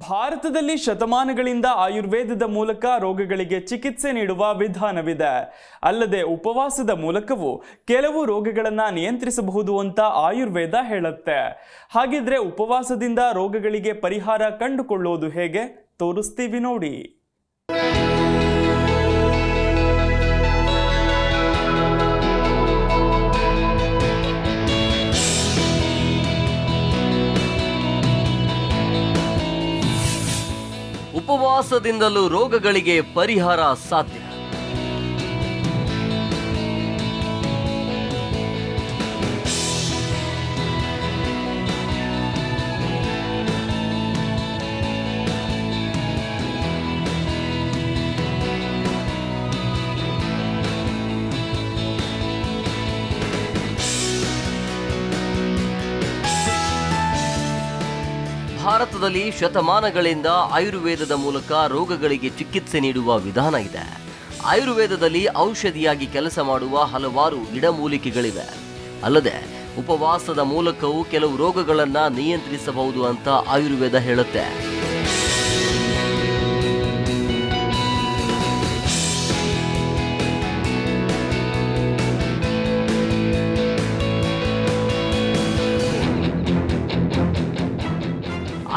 ಭಾರತದಲ್ಲಿ ಶತಮಾನಗಳಿಂದ ಆಯುರ್ವೇದದ ಮೂಲಕ ರೋಗಗಳಿಗೆ ಚಿಕಿತ್ಸೆ ನೀಡುವ ವಿಧಾನವಿದೆ. ಅಲ್ಲದೆ ಉಪವಾಸದ ಮೂಲಕವೂ ಕೆಲವು ರೋಗಗಳನ್ನು ನಿಯಂತ್ರಿಸಬಹುದು ಅಂತ ಆಯುರ್ವೇದ ಹೇಳುತ್ತೆ. ಹಾಗಿದ್ರೆ ಉಪವಾಸದಿಂದ ರೋಗಗಳಿಗೆ ಪರಿಹಾರ ಕಂಡುಕೊಳ್ಳೋದು ಹೇಗೆ? ತೋರಿಸ್ತೀವಿ ನೋಡಿ. ಉಪವಾಸದಿಂದಲೂ ರೋಗಗಳಿಗೆ ಪರಿಹಾರ ಸಾಧ್ಯ. ಭಾರತದಲ್ಲಿ ಶತಮಾನಗಳಿಂದ ಆಯುರ್ವೇದದ ಮೂಲಕ ರೋಗಗಳಿಗೆ ಚಿಕಿತ್ಸೆ ನೀಡುವ ವಿಧಾನ ಇದೆ. ಆಯುರ್ವೇದದಲ್ಲಿ ಔಷಧಿಯಾಗಿ ಕೆಲಸ ಮಾಡುವ ಹಲವಾರು ಗಿಡಮೂಲಿಕೆಗಳಿವೆ. ಅಲ್ಲದೆ, ಉಪವಾಸದ ಮೂಲಕವೂ ಕೆಲವು ರೋಗಗಳನ್ನು ನಿಯಂತ್ರಿಸಬಹುದು ಅಂತ ಆಯುರ್ವೇದ ಹೇಳುತ್ತೆ.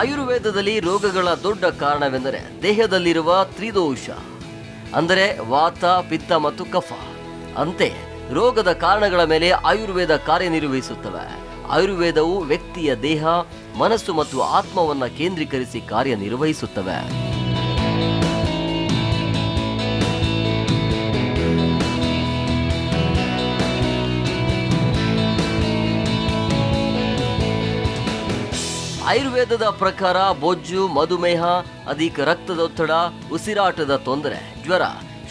ಆಯುರ್ವೇದದಲ್ಲಿ ರೋಗಗಳ ದೊಡ್ಡ ಕಾರಣವೆಂದರೆ ದೇಹದಲ್ಲಿರುವ ತ್ರಿದೋಷ, ಅಂದರೆ ವಾತ, ಪಿತ್ತ ಮತ್ತು ಕಫ. ಅಂತೆ ರೋಗದ ಕಾರಣಗಳ ಮೇಲೆ ಆಯುರ್ವೇದ ಕಾರ್ಯನಿರ್ವಹಿಸುತ್ತವೆ. ಆಯುರ್ವೇದವು ವ್ಯಕ್ತಿಯ ದೇಹ, ಮನಸ್ಸು ಮತ್ತು ಆತ್ಮವನ್ನು ಕೇಂದ್ರೀಕರಿಸಿ ಕಾರ್ಯನಿರ್ವಹಿಸುತ್ತವೆ. ಆಯುರ್ವೇದದ ಪ್ರಕಾರ ಬೊಜ್ಜು ಮಧುಮೇಹ, ಅಧಿಕ ರಕ್ತದೊತ್ತಡ ಉಸಿರಾಟದ ತೊಂದರೆ, ಜ್ವರ,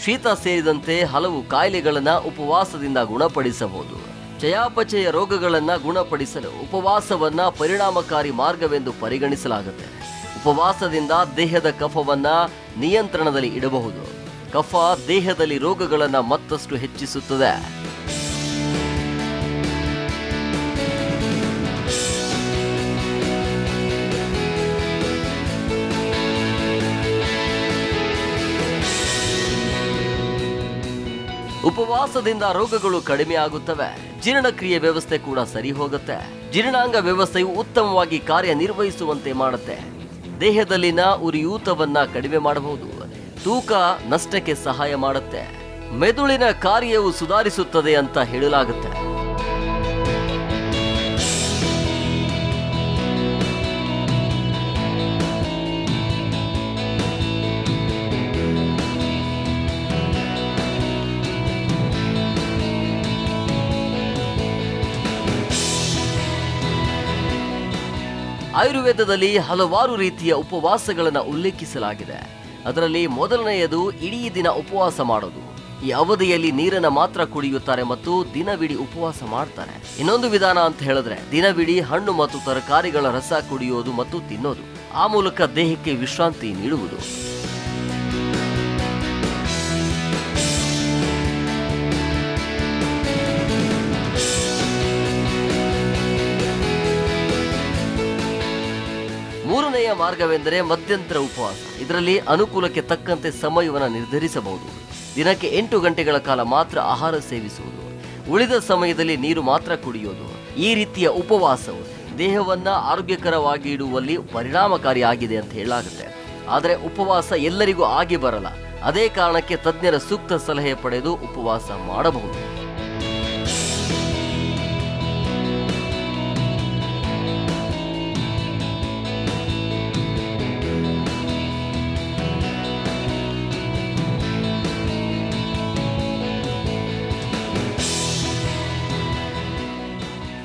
ಶೀತ ಸೇರಿದಂತೆ ಹಲವು ಕಾಯಿಲೆಗಳನ್ನ ಉಪವಾಸದಿಂದ ಗುಣಪಡಿಸಬಹುದು. ಚಯಾಪಚಯ ರೋಗಗಳನ್ನು ಗುಣಪಡಿಸಲು ಉಪವಾಸವನ್ನ ಪರಿಣಾಮಕಾರಿ ಮಾರ್ಗವೆಂದು ಪರಿಗಣಿಸಲಾಗುತ್ತೆ. ಉಪವಾಸದಿಂದ ದೇಹದ ಕಫವನ್ನ ನಿಯಂತ್ರಣದಲ್ಲಿ ಇಡಬಹುದು. ಕಫ ದೇಹದಲ್ಲಿ ರೋಗಗಳನ್ನ ಮತ್ತಷ್ಟು ಹೆಚ್ಚಿಸುತ್ತದೆ. ಉಪವಾಸದಿಂದ ರೋಗಗಳು ಕಡಿಮೆ ಆಗುತ್ತವೆ. ಜೀರ್ಣಕ್ರಿಯೆ ವ್ಯವಸ್ಥೆ ಕೂಡ ಸರಿ ಹೋಗುತ್ತೆ. ಜೀರ್ಣಾಂಗ ವ್ಯವಸ್ಥೆಯು ಉತ್ತಮವಾಗಿ ಕಾರ್ಯನಿರ್ವಹಿಸುವಂತೆ ಮಾಡುತ್ತೆ. ದೇಹದಲ್ಲಿನ ಉರಿಯೂತವನ್ನ ಕಡಿಮೆ ಮಾಡಬಹುದು. ತೂಕ ನಷ್ಟಕ್ಕೆ ಸಹಾಯ ಮಾಡುತ್ತೆ. ಮೆದುಳಿನ ಕಾರ್ಯವು ಸುಧಾರಿಸುತ್ತದೆ ಅಂತ ಹೇಳಲಾಗುತ್ತೆ. ಆಯುರ್ವೇದದಲ್ಲಿ ಹಲವಾರು ರೀತಿಯ ಉಪವಾಸಗಳನ್ನು ಉಲ್ಲೇಖಿಸಲಾಗಿದೆ. ಅದರಲ್ಲಿ ಮೊದಲನೆಯದು ಇಡೀ ದಿನ ಉಪವಾಸ ಮಾಡೋದು. ಈ ಅವಧಿಯಲ್ಲಿ ನೀರನ್ನ ಮಾತ್ರ ಕುಡಿಯುತ್ತಾರೆ ಮತ್ತು ದಿನವಿಡೀ ಉಪವಾಸ ಮಾಡ್ತಾರೆ. ಇನ್ನೊಂದು ವಿಧಾನ ಅಂತ ಹೇಳಿದ್ರೆ, ದಿನವಿಡೀ ಹಣ್ಣು ಮತ್ತು ತರಕಾರಿಗಳ ರಸ ಕುಡಿಯೋದು ಮತ್ತು ತಿನ್ನೋದು. ಆ ಮೂಲಕ ದೇಹಕ್ಕೆ ವಿಶ್ರಾಂತಿ ನೀಡುವುದು. ಮೂರನೆಯ ಮಾರ್ಗವೆಂದರೆ ಮಧ್ಯಂತರ ಉಪವಾಸ. ಇದರಲ್ಲಿ ಅನುಕೂಲಕ್ಕೆ ತಕ್ಕಂತೆ ಸಮಯವನ್ನು ನಿರ್ಧರಿಸಬಹುದು. ದಿನಕ್ಕೆ ಎಂಟು ಗಂಟೆಗಳ ಕಾಲ ಮಾತ್ರ ಆಹಾರ ಸೇವಿಸುವುದು. ಉಳಿದ ಸಮಯದಲ್ಲಿ ನೀರು ಮಾತ್ರ ಕುಡಿಯೋದು. ಈ ರೀತಿಯ ಉಪವಾಸವು ದೇಹವನ್ನ ಆರೋಗ್ಯಕರವಾಗಿ ಇಡುವಲ್ಲಿ ಪರಿಣಾಮಕಾರಿಯಾಗಿದೆ ಅಂತ ಹೇಳಲಾಗುತ್ತೆ. ಆದರೆ ಉಪವಾಸ ಎಲ್ಲರಿಗೂ ಆಗಿ ಬರಲ್ಲ. ಅದೇ ಕಾರಣಕ್ಕೆ ತಜ್ಞರ ಸೂಕ್ತ ಸಲಹೆ ಪಡೆದು ಉಪವಾಸ ಮಾಡಬಹುದು.